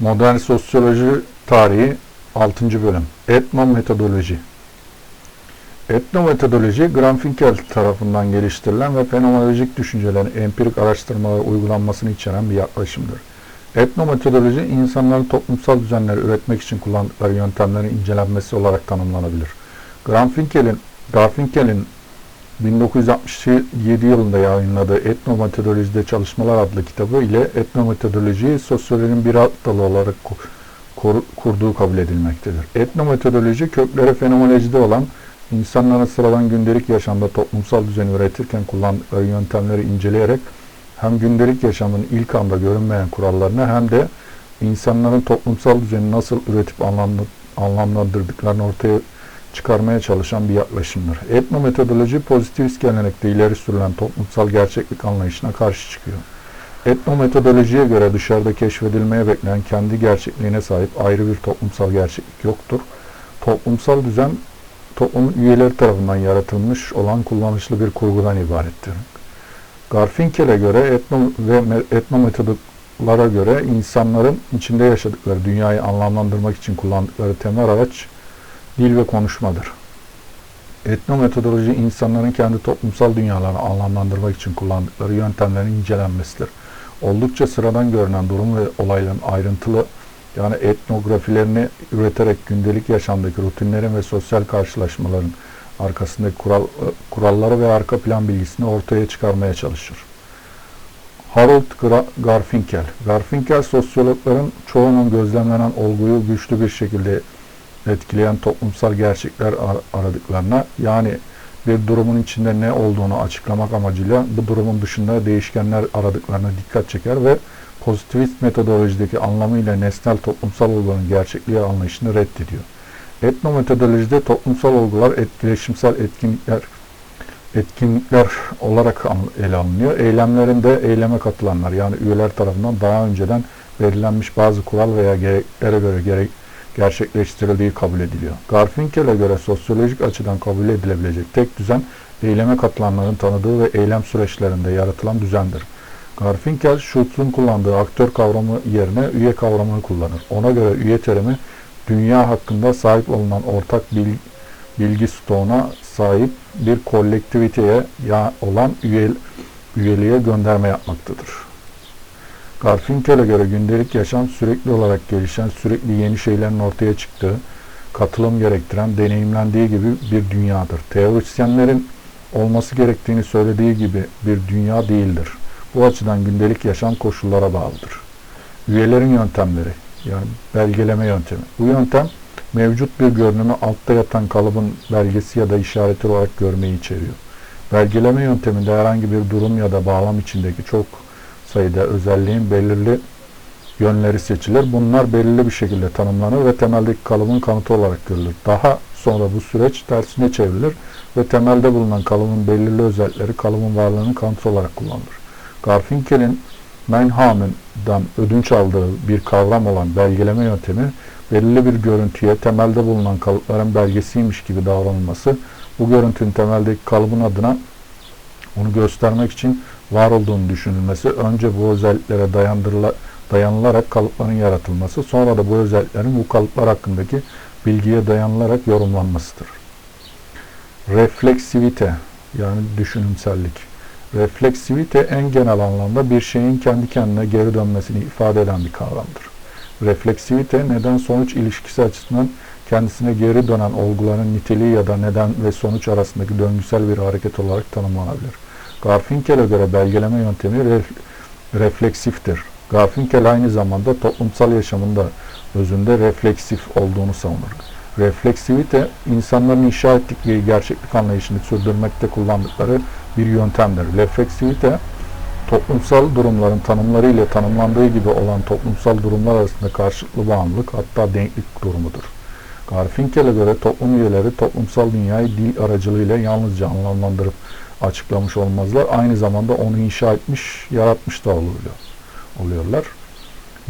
Modern Sosyoloji Tarihi 6. Bölüm Etnometodoloji Etnometodoloji, Graham tarafından geliştirilen ve fenomenolojik düşüncelerin empirik araştırmalara uygulanmasını içeren bir yaklaşımdır. Etnometodoloji, insanların toplumsal düzenleri üretmek için kullandıkları yöntemlerin incelenmesi olarak tanımlanabilir. Graham Finkel'in 1967 yılında yayınladığı Etnometodolojide Çalışmalar adlı kitabı ile etnometodolojiyi sosyolojinin bir alt dalı olarak kur- kurduğu kabul edilmektedir. Etnometodoloji kökleri fenomenolojide olan insanların sıradan gündelik yaşamda toplumsal düzeni üretirken kullandıkları yöntemleri inceleyerek hem gündelik yaşamın ilk anda görünmeyen kurallarını hem de insanların toplumsal düzeni nasıl üretip anlamlandırdıklarını ortaya çıkarmaya çalışan bir yaklaşımdır. Etnometodoloji pozitivist gelenekte ileri sürülen toplumsal gerçeklik anlayışına karşı çıkıyor. Etnometodolojiye göre dışarıda keşfedilmeye beklenen kendi gerçekliğine sahip ayrı bir toplumsal gerçeklik yoktur. Toplumsal düzen toplumun üyeleri tarafından yaratılmış olan kullanışlı bir kurgudan ibarettir. Garfinkel'e göre etno ve me- etnometodlara göre insanların içinde yaşadıkları dünyayı anlamlandırmak için kullandıkları temel araç dil ve konuşmadır. Etnometodoloji insanların kendi toplumsal dünyalarını anlamlandırmak için kullandıkları yöntemlerin incelenmesidir. Oldukça sıradan görünen durum ve olayların ayrıntılı yani etnografilerini üreterek gündelik yaşamdaki rutinlerin ve sosyal karşılaşmaların arkasındaki kural, kuralları ve arka plan bilgisini ortaya çıkarmaya çalışır. Harold Garfinkel Garfinkel sosyologların çoğunun gözlemlenen olguyu güçlü bir şekilde etkileyen toplumsal gerçekler ar- aradıklarına yani bir durumun içinde ne olduğunu açıklamak amacıyla bu durumun dışında değişkenler aradıklarına dikkat çeker ve pozitivist metodolojideki anlamıyla nesnel toplumsal olguların gerçekliği anlayışını reddediyor. Etnometodolojide toplumsal olgular etkileşimsel etkinlikler etkinlikler olarak ele alınıyor. Eylemlerinde eyleme katılanlar yani üyeler tarafından daha önceden belirlenmiş bazı kural veya gereklere göre gerek, gerçekleştirildiği kabul ediliyor. Garfinkel'e göre sosyolojik açıdan kabul edilebilecek tek düzen eyleme katılanların tanıdığı ve eylem süreçlerinde yaratılan düzendir. Garfinkel, Schultz'un kullandığı aktör kavramı yerine üye kavramını kullanır. Ona göre üye terimi dünya hakkında sahip olunan ortak bil- bilgi stoğuna sahip bir kolektiviteye olan üye, üyeliğe gönderme yapmaktadır. Garfinkel'e göre gündelik yaşam sürekli olarak gelişen, sürekli yeni şeylerin ortaya çıktığı, katılım gerektiren, deneyimlendiği gibi bir dünyadır. Teorisyenlerin olması gerektiğini söylediği gibi bir dünya değildir. Bu açıdan gündelik yaşam koşullara bağlıdır. Üyelerin yöntemleri, yani belgeleme yöntemi. Bu yöntem mevcut bir görünümü altta yatan kalıbın belgesi ya da işareti olarak görmeyi içeriyor. Belgeleme yönteminde herhangi bir durum ya da bağlam içindeki çok sayıda özelliğin belirli yönleri seçilir. Bunlar belirli bir şekilde tanımlanır ve temeldeki kalıbın kanıtı olarak görülür. Daha sonra bu süreç tersine çevrilir ve temelde bulunan kalıbın belirli özellikleri kalıbın varlığının kanıtı olarak kullanılır. Garfinkel'in Meinhamen'dan ödünç aldığı bir kavram olan belgeleme yöntemi belirli bir görüntüye temelde bulunan kalıpların belgesiymiş gibi davranılması, bu görüntünün temeldeki kalıbın adına onu göstermek için var olduğunu düşünülmesi, önce bu özelliklere dayanılarak kalıpların yaratılması, sonra da bu özelliklerin bu kalıplar hakkındaki bilgiye dayanılarak yorumlanmasıdır. Refleksivite yani düşünümsellik. Refleksivite en genel anlamda bir şeyin kendi kendine geri dönmesini ifade eden bir kavramdır. Refleksivite neden sonuç ilişkisi açısından kendisine geri dönen olguların niteliği ya da neden ve sonuç arasındaki döngüsel bir hareket olarak tanımlanabilir. Garfinkel'e göre belgeleme yöntemi ref- refleksiftir. Garfinkel aynı zamanda toplumsal yaşamında özünde refleksif olduğunu savunur. Refleksivite, insanların inşa ettikleri gerçeklik anlayışını sürdürmekte kullandıkları bir yöntemdir. Refleksivite, toplumsal durumların tanımları ile tanımlandığı gibi olan toplumsal durumlar arasında karşılıklı bağımlılık hatta denklik durumudur. Garfinkel'e göre toplum üyeleri toplumsal dünyayı dil aracılığıyla yalnızca anlamlandırıp açıklamış olmazlar. Aynı zamanda onu inşa etmiş, yaratmış da oluyor, oluyorlar.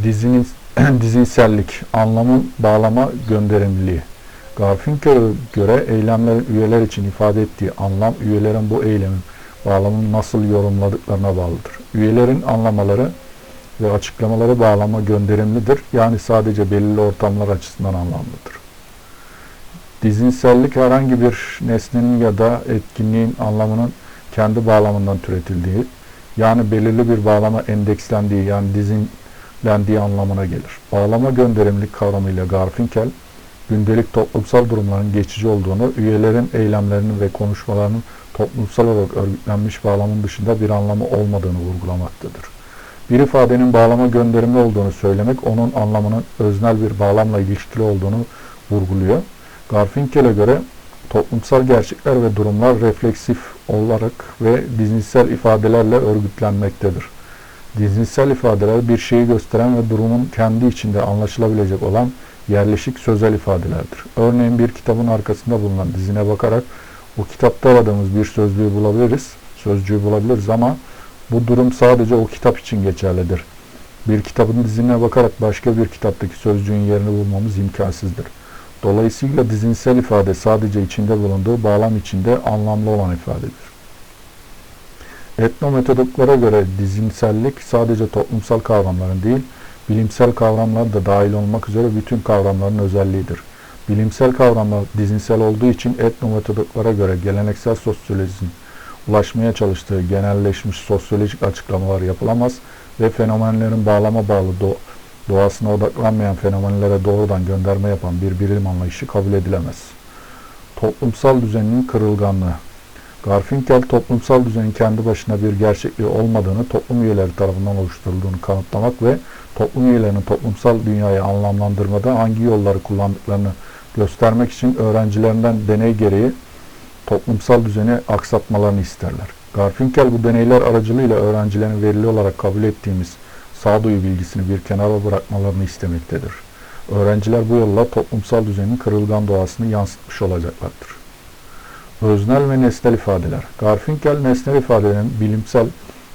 Dizinin, dizinsellik, anlamın bağlama gönderimliliği. Garfinkel'e göre eylemlerin üyeler için ifade ettiği anlam, üyelerin bu eylemin bağlamını nasıl yorumladıklarına bağlıdır. Üyelerin anlamaları ve açıklamaları bağlama gönderimlidir. Yani sadece belirli ortamlar açısından anlamlıdır. Dizinsellik herhangi bir nesnenin ya da etkinliğin anlamının kendi bağlamından türetildiği, yani belirli bir bağlama endekslendiği yani dizinlendiği anlamına gelir. Bağlama gönderimlik kavramıyla Garfinkel, gündelik toplumsal durumların geçici olduğunu, üyelerin eylemlerinin ve konuşmalarının toplumsal olarak örgütlenmiş bağlamın dışında bir anlamı olmadığını vurgulamaktadır. Bir ifadenin bağlama gönderimli olduğunu söylemek, onun anlamının öznel bir bağlamla ilişkili olduğunu vurguluyor. Garfinkel'e göre toplumsal gerçekler ve durumlar refleksif olarak ve dizinsel ifadelerle örgütlenmektedir. Dizinsel ifadeler bir şeyi gösteren ve durumun kendi içinde anlaşılabilecek olan yerleşik sözel ifadelerdir. Örneğin bir kitabın arkasında bulunan dizine bakarak o kitapta aradığımız bir sözlüğü bulabiliriz, sözcüğü bulabiliriz ama bu durum sadece o kitap için geçerlidir. Bir kitabın dizine bakarak başka bir kitaptaki sözcüğün yerini bulmamız imkansızdır. Dolayısıyla dizinsel ifade sadece içinde bulunduğu bağlam içinde anlamlı olan ifadedir. Etnometodiklara göre dizinsellik sadece toplumsal kavramların değil, bilimsel kavramlar da dahil olmak üzere bütün kavramların özelliğidir. Bilimsel kavramlar dizinsel olduğu için etnometodiklara göre geleneksel sosyolojinin ulaşmaya çalıştığı genelleşmiş sosyolojik açıklamalar yapılamaz ve fenomenlerin bağlama bağlı do doğasına odaklanmayan fenomenlere doğrudan gönderme yapan bir bilim anlayışı kabul edilemez. Toplumsal düzenin kırılganlığı Garfinkel toplumsal düzenin kendi başına bir gerçekliği olmadığını, toplum üyeleri tarafından oluşturulduğunu kanıtlamak ve toplum üyelerinin toplumsal dünyayı anlamlandırmada hangi yolları kullandıklarını göstermek için öğrencilerinden deney gereği toplumsal düzeni aksatmalarını isterler. Garfinkel bu deneyler aracılığıyla öğrencilerin verili olarak kabul ettiğimiz sağduyu bilgisini bir kenara bırakmalarını istemektedir. Öğrenciler bu yolla toplumsal düzenin kırılgan doğasını yansıtmış olacaklardır. Öznel ve nesnel ifadeler. Garfinkel nesnel ifadelerin bilimsel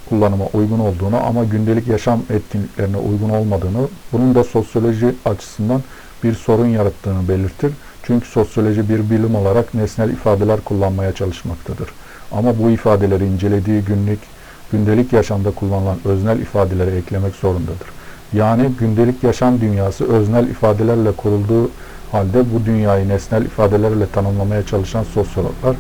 kullanıma uygun olduğunu ama gündelik yaşam etkinliklerine uygun olmadığını, bunun da sosyoloji açısından bir sorun yarattığını belirtir. Çünkü sosyoloji bir bilim olarak nesnel ifadeler kullanmaya çalışmaktadır. Ama bu ifadeleri incelediği günlük, gündelik yaşamda kullanılan öznel ifadeleri eklemek zorundadır. Yani gündelik yaşam dünyası öznel ifadelerle kurulduğu halde bu dünyayı nesnel ifadelerle tanımlamaya çalışan sosyologlar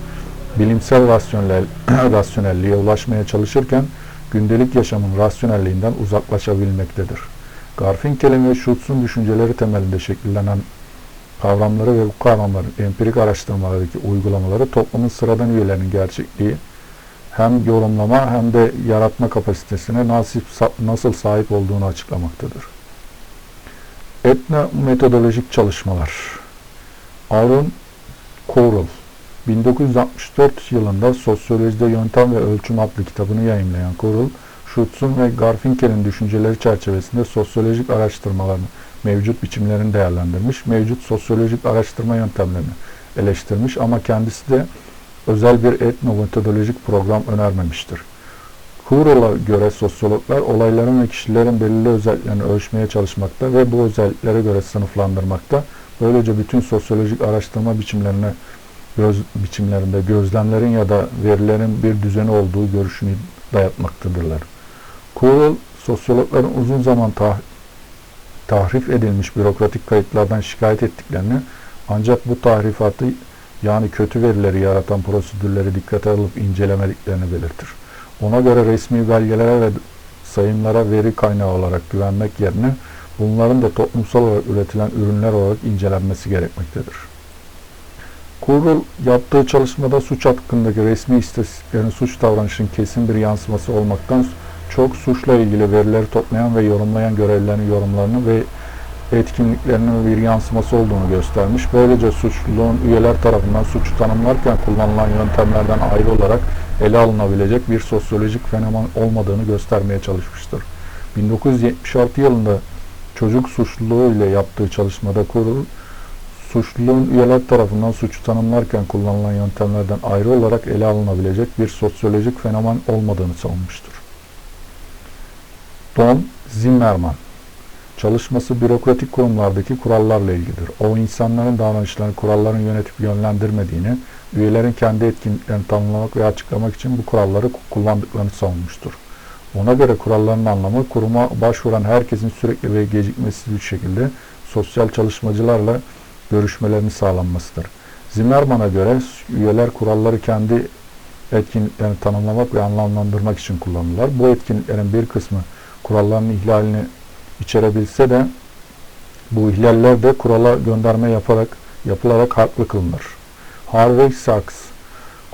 bilimsel rasyonel, rasyonelliğe ulaşmaya çalışırken gündelik yaşamın rasyonelliğinden uzaklaşabilmektedir. Garfinkel'in ve Schultz'un düşünceleri temelinde şekillenen kavramları ve bu kavramların empirik araştırmalardaki uygulamaları toplumun sıradan üyelerinin gerçekliği hem yorumlama hem de yaratma kapasitesine nasip, nasıl sahip olduğunu açıklamaktadır. Etno metodolojik çalışmalar Aaron Correll 1964 yılında Sosyolojide Yöntem ve Ölçüm adlı kitabını yayımlayan Correll, Schutz'un ve Garfinkel'in düşünceleri çerçevesinde sosyolojik araştırmalarını, mevcut biçimlerini değerlendirmiş, mevcut sosyolojik araştırma yöntemlerini eleştirmiş ama kendisi de özel bir etnometodolojik program önermemiştir. Hurrell'a göre sosyologlar olayların ve kişilerin belirli özelliklerini ölçmeye çalışmakta ve bu özelliklere göre sınıflandırmakta. Böylece bütün sosyolojik araştırma biçimlerine göz, biçimlerinde gözlemlerin ya da verilerin bir düzeni olduğu görüşünü dayatmaktadırlar. Kurul, sosyologların uzun zaman tah tahrif edilmiş bürokratik kayıtlardan şikayet ettiklerini ancak bu tahrifatı yani kötü verileri yaratan prosedürleri dikkate alıp incelemediklerini belirtir. Ona göre resmi belgelere ve sayımlara veri kaynağı olarak güvenmek yerine bunların da toplumsal olarak üretilen ürünler olarak incelenmesi gerekmektedir. Kurul yaptığı çalışmada suç hakkındaki resmi istatistiklerin suç davranışının kesin bir yansıması olmaktan çok suçla ilgili verileri toplayan ve yorumlayan görevlilerin yorumlarını ve etkinliklerinin bir yansıması olduğunu göstermiş. Böylece suçluluğun üyeler tarafından suçu tanımlarken kullanılan yöntemlerden ayrı olarak ele alınabilecek bir sosyolojik fenomen olmadığını göstermeye çalışmıştır. 1976 yılında çocuk suçluluğu ile yaptığı çalışmada kurul, suçluluğun üyeler tarafından suçu tanımlarken kullanılan yöntemlerden ayrı olarak ele alınabilecek bir sosyolojik fenomen olmadığını savunmuştur. Don Zimmerman Çalışması bürokratik kurumlardaki kurallarla ilgilidir. O insanların davranışlarını kuralların yönetip yönlendirmediğini, üyelerin kendi etkinliklerini tanımlamak ve açıklamak için bu kuralları kullandıklarını savunmuştur. Ona göre kuralların anlamı kuruma başvuran herkesin sürekli ve gecikmesiz bir şekilde sosyal çalışmacılarla görüşmelerini sağlanmasıdır. Zimmerman'a göre üyeler kuralları kendi etkinliklerini tanımlamak ve anlamlandırmak için kullanırlar. Bu etkinliklerin bir kısmı kuralların ihlalini içerebilse de bu ihlaller de kurala gönderme yaparak yapılarak haklı kılınır. Harvey Sachs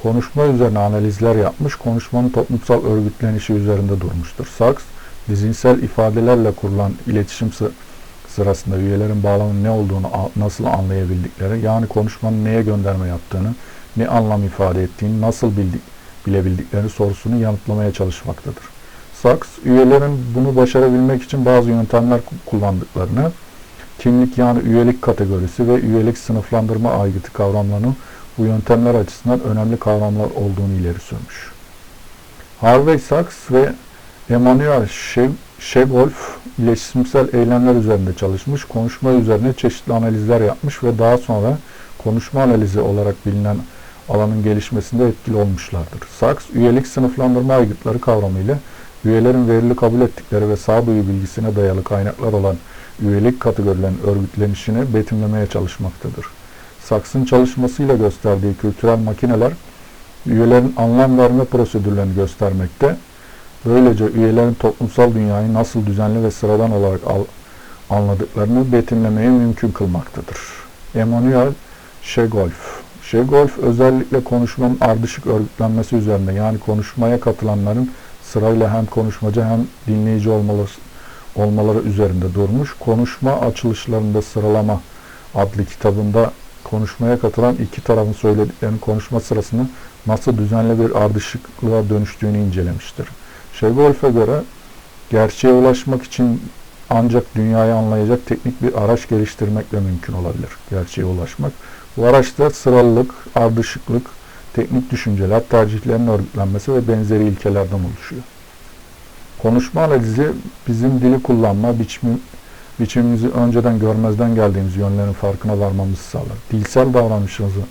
konuşma üzerine analizler yapmış, konuşmanın toplumsal örgütlenişi üzerinde durmuştur. Sachs, dizinsel ifadelerle kurulan iletişim sırasında üyelerin bağlamın ne olduğunu nasıl anlayabildikleri, yani konuşmanın neye gönderme yaptığını, ne anlam ifade ettiğini nasıl bildik, bilebildikleri sorusunu yanıtlamaya çalışmaktadır. Sachs, üyelerin bunu başarabilmek için bazı yöntemler kullandıklarını, kimlik yani üyelik kategorisi ve üyelik sınıflandırma aygıtı kavramlarının bu yöntemler açısından önemli kavramlar olduğunu ileri sürmüş. Harvey Sachs ve Emmanuel Shegolf iletişimsel eylemler üzerinde çalışmış, konuşma üzerine çeşitli analizler yapmış ve daha sonra konuşma analizi olarak bilinen alanın gelişmesinde etkili olmuşlardır. Sachs, üyelik sınıflandırma aygıtları kavramıyla üyelerin verili kabul ettikleri ve sağduyu bilgisine dayalı kaynaklar olan üyelik kategorilerinin örgütlenişini betimlemeye çalışmaktadır. Saks'ın çalışmasıyla gösterdiği kültürel makineler üyelerin anlam verme prosedürlerini göstermekte. Böylece üyelerin toplumsal dünyayı nasıl düzenli ve sıradan olarak al, anladıklarını betimlemeyi mümkün kılmaktadır. Emmanuel Shegolf Shegolf özellikle konuşmanın ardışık örgütlenmesi üzerinde yani konuşmaya katılanların sırayla hem konuşmacı hem dinleyici olmaları, olmaları üzerinde durmuş. Konuşma açılışlarında sıralama adlı kitabında konuşmaya katılan iki tarafın söylediklerini konuşma sırasında nasıl düzenli bir ardışıklığa dönüştüğünü incelemiştir. Şegolf'e göre gerçeğe ulaşmak için ancak dünyayı anlayacak teknik bir araç geliştirmekle mümkün olabilir gerçeğe ulaşmak. Bu araçta sıralılık, ardışıklık, teknik düşünceler, tercihlerin örgütlenmesi ve benzeri ilkelerden oluşuyor. Konuşma analizi bizim dili kullanma, biçimi, biçimimizi önceden görmezden geldiğimiz yönlerin farkına varmamızı sağlar. Dilsel davranışımızı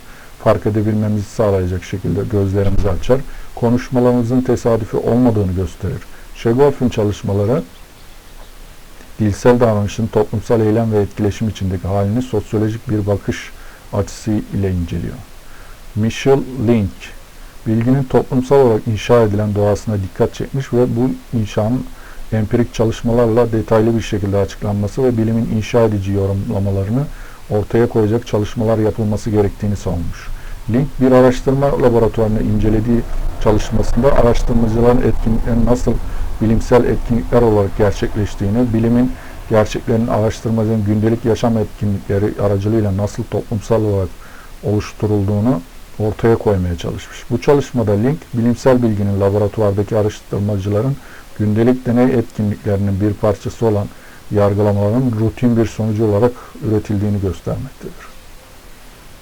fark edebilmemizi sağlayacak şekilde gözlerimizi açar. Konuşmalarımızın tesadüfi olmadığını gösterir. Şegolf'ün çalışmaları dilsel davranışın toplumsal eylem ve etkileşim içindeki halini sosyolojik bir bakış açısı ile inceliyor. Michel Link, bilginin toplumsal olarak inşa edilen doğasına dikkat çekmiş ve bu inşanın empirik çalışmalarla detaylı bir şekilde açıklanması ve bilimin inşa edici yorumlamalarını ortaya koyacak çalışmalar yapılması gerektiğini savunmuş. Link bir araştırma laboratuvarını incelediği çalışmasında araştırmacıların etkinliklerin nasıl bilimsel etkinlikler olarak gerçekleştiğini, bilimin gerçeklerin araştırmacının gündelik yaşam etkinlikleri aracılığıyla nasıl toplumsal olarak oluşturulduğunu ortaya koymaya çalışmış. Bu çalışmada Link, bilimsel bilginin laboratuvardaki araştırmacıların gündelik deney etkinliklerinin bir parçası olan yargılamaların rutin bir sonucu olarak üretildiğini göstermektedir.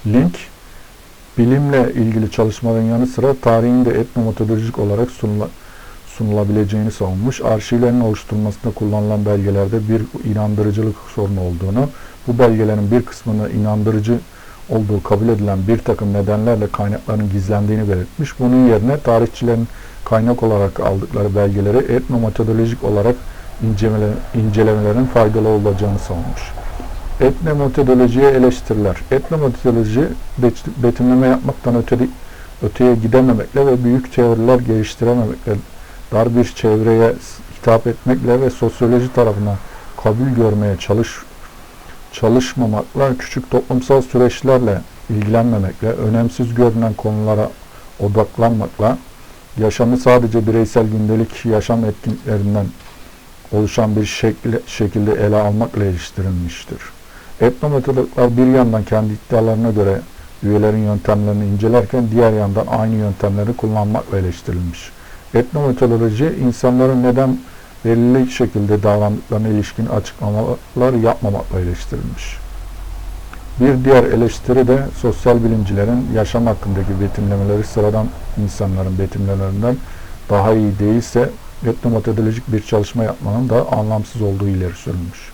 Link, bilimle ilgili çalışmaların yanı sıra tarihin de etnometodolojik olarak sunula, sunulabileceğini savunmuş. Arşivlerin oluşturulmasında kullanılan belgelerde bir inandırıcılık sorunu olduğunu, bu belgelerin bir kısmını inandırıcı olduğu kabul edilen bir takım nedenlerle kaynakların gizlendiğini belirtmiş. Bunun yerine tarihçilerin kaynak olarak aldıkları belgeleri etnometodolojik olarak incelemelerin faydalı olacağını savunmuş. Etnometodolojiye eleştiriler. Etnometodoloji betimleme yapmaktan öte, öteye gidememekle ve büyük teoriler geliştirememekle, dar bir çevreye hitap etmekle ve sosyoloji tarafından kabul görmeye çalış çalışmamakla, küçük toplumsal süreçlerle ilgilenmemekle, önemsiz görünen konulara odaklanmakla, yaşamı sadece bireysel gündelik yaşam etkinliklerinden oluşan bir şekli, şekilde ele almakla eleştirilmiştir. Etnometodologlar bir yandan kendi iddialarına göre üyelerin yöntemlerini incelerken diğer yandan aynı yöntemleri kullanmakla eleştirilmiş. Etnometodoloji insanların neden belirli şekilde davrandıklarına ilişkin açıklamalar yapmamakla eleştirilmiş. Bir diğer eleştiri de sosyal bilimcilerin yaşam hakkındaki betimlemeleri sıradan insanların betimlemelerinden daha iyi değilse etnometodolojik bir çalışma yapmanın da anlamsız olduğu ileri sürülmüş.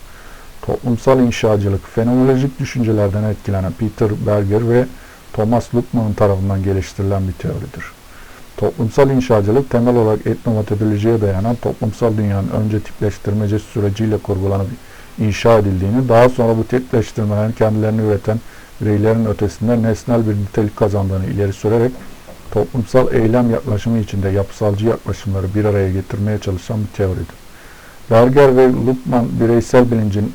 Toplumsal inşacılık, fenomenolojik düşüncelerden etkilenen Peter Berger ve Thomas Luckmann tarafından geliştirilen bir teoridir. Toplumsal inşacılık temel olarak etnometodolojiye dayanan toplumsal dünyanın önce tipleştirmece süreciyle kurgulanıp inşa edildiğini, daha sonra bu tipleştirmelerin kendilerini üreten bireylerin ötesinde nesnel bir nitelik kazandığını ileri sürerek toplumsal eylem yaklaşımı içinde yapısalcı yaklaşımları bir araya getirmeye çalışan bir teoridir. Berger ve Luckmann bireysel bilincin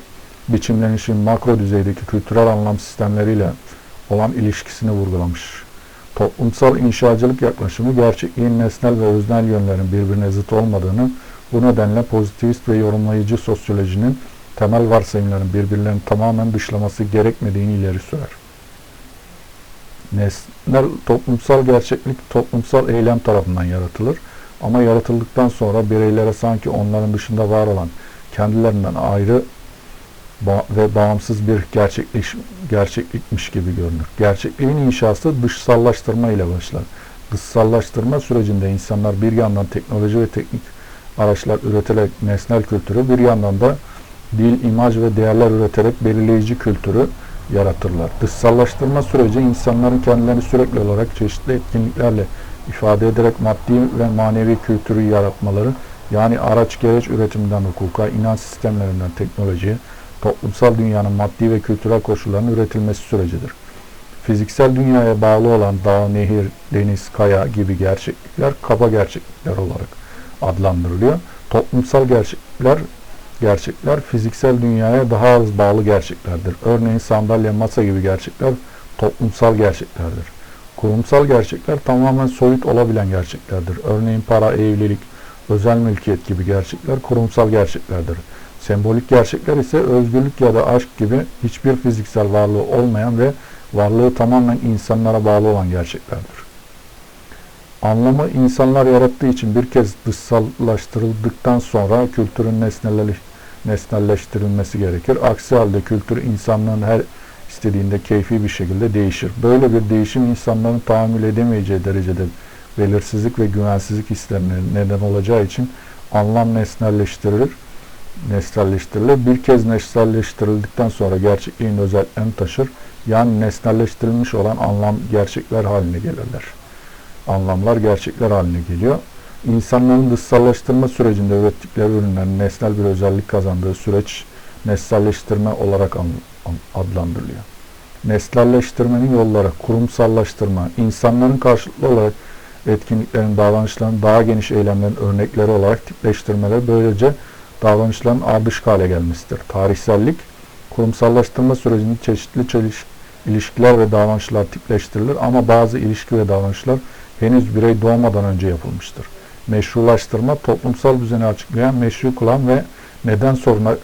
biçimlenişin makro düzeydeki kültürel anlam sistemleriyle olan ilişkisini vurgulamış. Toplumsal inşacılık yaklaşımı gerçekliğin nesnel ve öznel yönlerin birbirine zıt olmadığını, bu nedenle pozitivist ve yorumlayıcı sosyolojinin temel varsayımların birbirlerini tamamen dışlaması gerekmediğini ileri sürer. Nesnel toplumsal gerçeklik toplumsal eylem tarafından yaratılır ama yaratıldıktan sonra bireylere sanki onların dışında var olan kendilerinden ayrı ve bağımsız bir gerçeklik, gerçeklikmiş gibi görünür. Gerçekliğin inşası dışsallaştırma ile başlar. Dışsallaştırma sürecinde insanlar bir yandan teknoloji ve teknik araçlar üreterek nesnel kültürü, bir yandan da dil, imaj ve değerler üreterek belirleyici kültürü yaratırlar. Dışsallaştırma süreci insanların kendilerini sürekli olarak çeşitli etkinliklerle ifade ederek maddi ve manevi kültürü yaratmaları, yani araç gereç üretiminden hukuka, inanç sistemlerinden teknolojiye, toplumsal dünyanın maddi ve kültürel koşullarının üretilmesi sürecidir. Fiziksel dünyaya bağlı olan dağ, nehir, deniz, kaya gibi gerçeklikler kaba gerçeklikler olarak adlandırılıyor. Toplumsal gerçeklikler gerçekler fiziksel dünyaya daha az bağlı gerçeklerdir. Örneğin sandalye, masa gibi gerçekler toplumsal gerçeklerdir. Kurumsal gerçekler tamamen soyut olabilen gerçeklerdir. Örneğin para, evlilik, özel mülkiyet gibi gerçekler kurumsal gerçeklerdir. Sembolik gerçekler ise özgürlük ya da aşk gibi hiçbir fiziksel varlığı olmayan ve varlığı tamamen insanlara bağlı olan gerçeklerdir. Anlamı insanlar yarattığı için bir kez dışsallaştırıldıktan sonra kültürün nesnelleştirilmesi gerekir. Aksi halde kültür insanlığın her istediğinde keyfi bir şekilde değişir. Böyle bir değişim insanların tahammül edemeyeceği derecede belirsizlik ve güvensizlik hislerine neden olacağı için anlam nesnelleştirilir nesnelleştirilir. Bir kez nesnelleştirildikten sonra gerçekliğin özelliklerini taşır. Yani nesnelleştirilmiş olan anlam gerçekler haline gelirler. Anlamlar gerçekler haline geliyor. İnsanların dışsallaştırma sürecinde ürettikleri ürünlerin nesnel bir özellik kazandığı süreç nesnelleştirme olarak adlandırılıyor. Nesnelleştirmenin yolları kurumsallaştırma, insanların karşılıklı olarak etkinliklerin, davranışların daha geniş eylemlerin örnekleri olarak tipleştirmeler böylece davranışların ardışık hale gelmesidir. Tarihsellik, kurumsallaştırma sürecinde çeşitli çeliş, ilişkiler ve davranışlar tipleştirilir ama bazı ilişki ve davranışlar henüz birey doğmadan önce yapılmıştır. Meşrulaştırma, toplumsal düzeni açıklayan, meşru kılan ve neden soruna,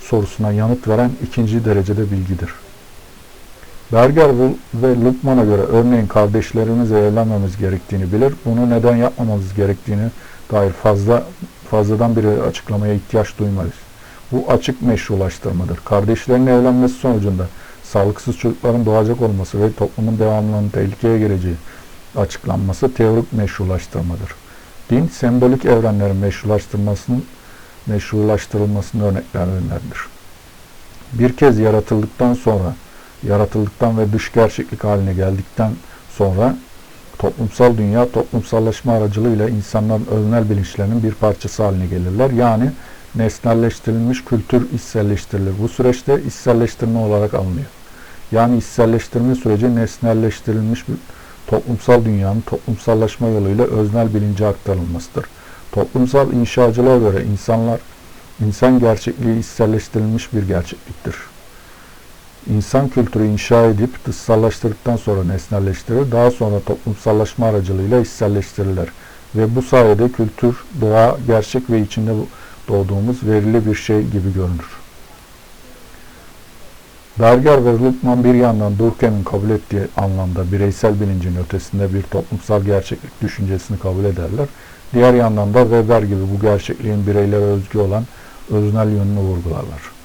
sorusuna yanıt veren ikinci derecede bilgidir. Berger ve Lukman'a göre örneğin kardeşlerimizle evlenmemiz gerektiğini bilir, bunu neden yapmamamız gerektiğini dair fazla fazladan bir açıklamaya ihtiyaç duymayız. Bu açık meşrulaştırmadır. Kardeşlerin evlenmesi sonucunda sağlıksız çocukların doğacak olması ve toplumun devamlılığının tehlikeye geleceği açıklanması teorik meşrulaştırmadır. Din, sembolik evrenlerin meşrulaştırmasının meşrulaştırılmasının örneklerindendir. Bir kez yaratıldıktan sonra, yaratıldıktan ve dış gerçeklik haline geldikten sonra toplumsal dünya toplumsallaşma aracılığıyla insanların öznel bilinçlerinin bir parçası haline gelirler. Yani nesnelleştirilmiş kültür içselleştirilir. Bu süreçte içselleştirme olarak alınıyor. Yani içselleştirme süreci nesnelleştirilmiş bir toplumsal dünyanın toplumsallaşma yoluyla öznel bilince aktarılmasıdır. Toplumsal inşacılığa göre insanlar, insan gerçekliği içselleştirilmiş bir gerçekliktir insan kültürü inşa edip dışsallaştırdıktan sonra nesnelleştirir, daha sonra toplumsallaşma aracılığıyla içselleştirirler. Ve bu sayede kültür, doğa, gerçek ve içinde doğduğumuz verili bir şey gibi görünür. Berger ve Luckman bir yandan Durkheim'in kabul ettiği anlamda bireysel bilincin ötesinde bir toplumsal gerçeklik düşüncesini kabul ederler. Diğer yandan da Weber gibi bu gerçekliğin bireylere özgü olan öznel yönünü vurgularlar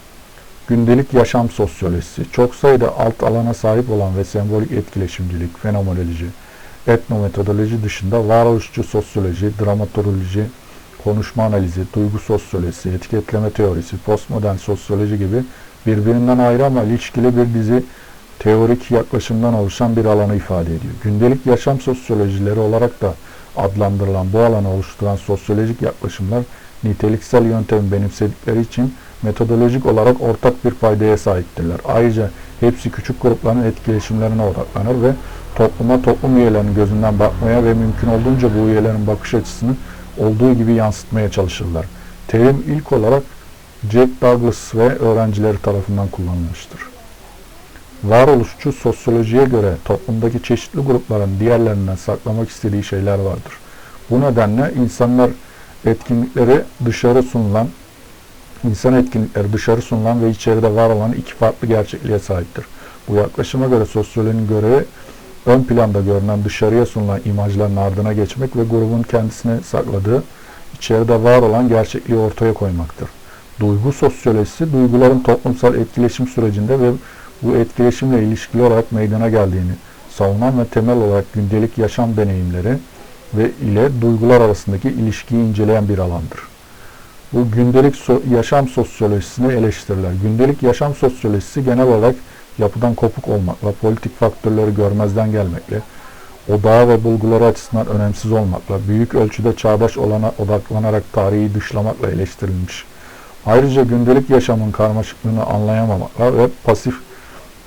gündelik yaşam sosyolojisi, çok sayıda alt alana sahip olan ve sembolik etkileşimcilik, fenomenoloji, etnometodoloji dışında varoluşçu sosyoloji, dramatoloji, konuşma analizi, duygu sosyolojisi, etiketleme teorisi, postmodern sosyoloji gibi birbirinden ayrı ama ilişkili bir dizi teorik yaklaşımdan oluşan bir alanı ifade ediyor. Gündelik yaşam sosyolojileri olarak da adlandırılan bu alanı oluşturan sosyolojik yaklaşımlar niteliksel yöntemi benimsedikleri için metodolojik olarak ortak bir paydaya sahiptirler. Ayrıca hepsi küçük grupların etkileşimlerine odaklanır ve topluma toplum üyelerinin gözünden bakmaya ve mümkün olduğunca bu üyelerin bakış açısını olduğu gibi yansıtmaya çalışırlar. Terim ilk olarak Jack Douglas ve öğrencileri tarafından kullanılmıştır. Varoluşçu sosyolojiye göre toplumdaki çeşitli grupların diğerlerinden saklamak istediği şeyler vardır. Bu nedenle insanlar etkinlikleri dışarı sunulan, insan etkinlikleri dışarı sunulan ve içeride var olan iki farklı gerçekliğe sahiptir. Bu yaklaşıma göre sosyolojinin görevi ön planda görünen dışarıya sunulan imajların ardına geçmek ve grubun kendisine sakladığı içeride var olan gerçekliği ortaya koymaktır. Duygu sosyolojisi duyguların toplumsal etkileşim sürecinde ve bu etkileşimle ilişkili olarak meydana geldiğini savunan ve temel olarak gündelik yaşam deneyimleri ve ile duygular arasındaki ilişkiyi inceleyen bir alandır. Bu gündelik so- yaşam sosyolojisini eleştirirler. Gündelik yaşam sosyolojisi genel olarak yapıdan kopuk olmakla, politik faktörleri görmezden gelmekle, odağı ve bulguları açısından önemsiz olmakla, büyük ölçüde çağdaş olana odaklanarak tarihi dışlamakla eleştirilmiş. Ayrıca gündelik yaşamın karmaşıklığını anlayamamakla ve pasif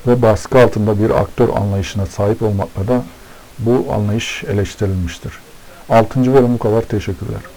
ve baskı altında bir aktör anlayışına sahip olmakla da bu anlayış eleştirilmiştir. 6. bölüm bu kadar. Teşekkürler.